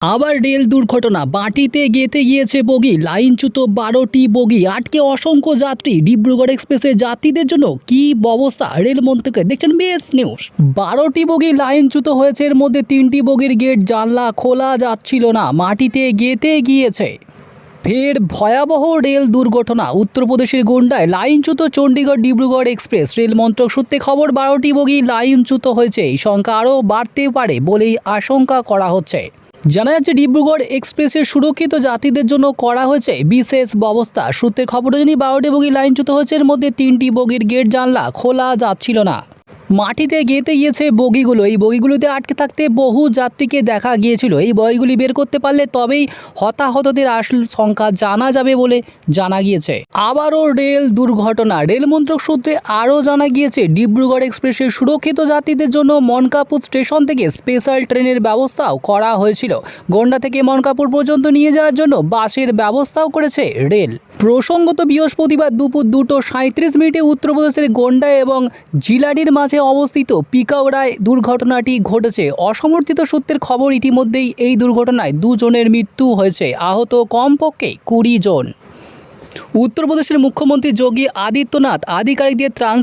আবার রেল দুর্ঘটনা। বাটিতে গেতে গিয়েছে বগি। লাইনচ্যুত বারোটি বগি। আটকে অসংখ্য যাত্রী। ডিব্রুগড় এক্সপ্রেসের যাত্রীদের জন্য কি ব্যবস্থা? রেল মন্ত্রকে দেখছেন বিএস নিউজ। বারোটি বগি লাইনচ্যুত হয়েছে। এর মধ্যে তিনটি বগির গেট, জানলা খোলা যাচ্ছিল না। মাটিতে গেতে গিয়েছে। ফের ভয়াবহ রেল দুর্ঘটনা। উত্তরপ্রদেশের গোন্ডায় লাইনচ্যুত চণ্ডীগড় ডিব্রুগড় এক্সপ্রেস। রেল মন্ত্রক সূত্রে খবর, বারোটি বগি লাইনচ্যুত হয়েছে। এই সংখ্যা আরও বাড়তে পারে বলেই আশঙ্কা করা হচ্ছে। জানা যাচ্ছে, ডিব্রুগড় এক্সপ্রেসের সুরক্ষিত যাত্রীদের জন্য করা হয়েছে বিশেষ ব্যবস্থা। সূত্রের খবর জানি বারোটি বগি লাইনচ্যুত হয়েছে, এর মধ্যে তিনটি বগির গেট, জানলা খোলা যাচ্ছিল না। মাটিতে গেতে গিয়েছে বগিগুলো। এই বগিগুলোতে আটকে থাকতে বহু যাত্রীকে দেখা গিয়েছিল। এই বগিগুলি বের করতে পারলে তবেই হতাহতদের আসল সংখ্যা জানা যাবে বলে জানা গিয়েছে। আবারও রেল দুর্ঘটনা। রেল মন্ত্রক সূত্রে আরও জানা গিয়েছে, ডিব্রুগড় এক্সপ্রেসের সুরক্ষিত যাত্রীদের জন্য মনকাপুর স্টেশন থেকে স্পেশাল ট্রেনের ব্যবস্থাও করা হয়েছিল। গন্ডা থেকে মনকাপুর পর্যন্ত নিয়ে যাওয়ার জন্য বাসের ব্যবস্থাও করেছে রেল। প্রসঙ্গত বৃহস্পতিবার দুপুর দুটো সাঁত্রিশ মিনিটে উত্তরপ্রদেশের গোন্ডা এবং জিলাডির মাঝে অবস্থিত পিকাওড়ায় দুর্ঘটনাটি ঘটেছে। অসমর্থিত সূত্রের খবর, ইতিমধ্যেই এই দুর্ঘটনায় দুজনের মৃত্যু হয়েছে। আহত কমপক্ষে কুড়ি জন। উত্তরপ্রদেশের মুখ্যমন্ত্রী যোগী আদিত্যনাথ আধিকারিকদের ত্রাণ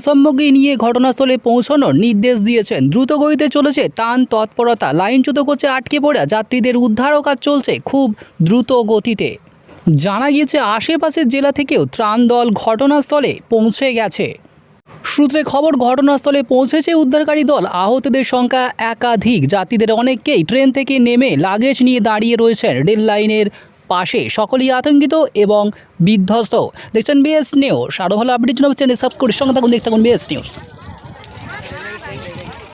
নিয়ে ঘটনাস্থলে পৌঁছানোর নির্দেশ দিয়েছেন। দ্রুত গতিতে চলেছে টান তৎপরতা। লাইনচ্যুত করছে আটকে পড়া যাত্রীদের উদ্ধারও কাজ চলছে খুব দ্রুত গতিতে। জানা গিয়েছে আশেপাশের জেলা থেকেও ত্রাণ দল ঘটনাস্থলে পৌঁছে গেছে। সূত্রে খবর, ঘটনাস্থলে পৌঁছেছে উদ্ধারকারী দল। আহতদের সংখ্যা একাধিক। যাত্রীদের অনেককেই ট্রেন থেকে নেমে লাগেজ নিয়ে দাঁড়িয়ে রয়েছেন রেল লাইনের পাশে। সকলেই আতঙ্কিত এবং বিধ্বস্ত। দেখছেন বিএস নিউজ আরও ভালো আপডেট জন্য চ্যানেল সাবস্ক্রাইব করে সঙ্গে থাকুন। দেখতে থাকুন বিএস নিউজ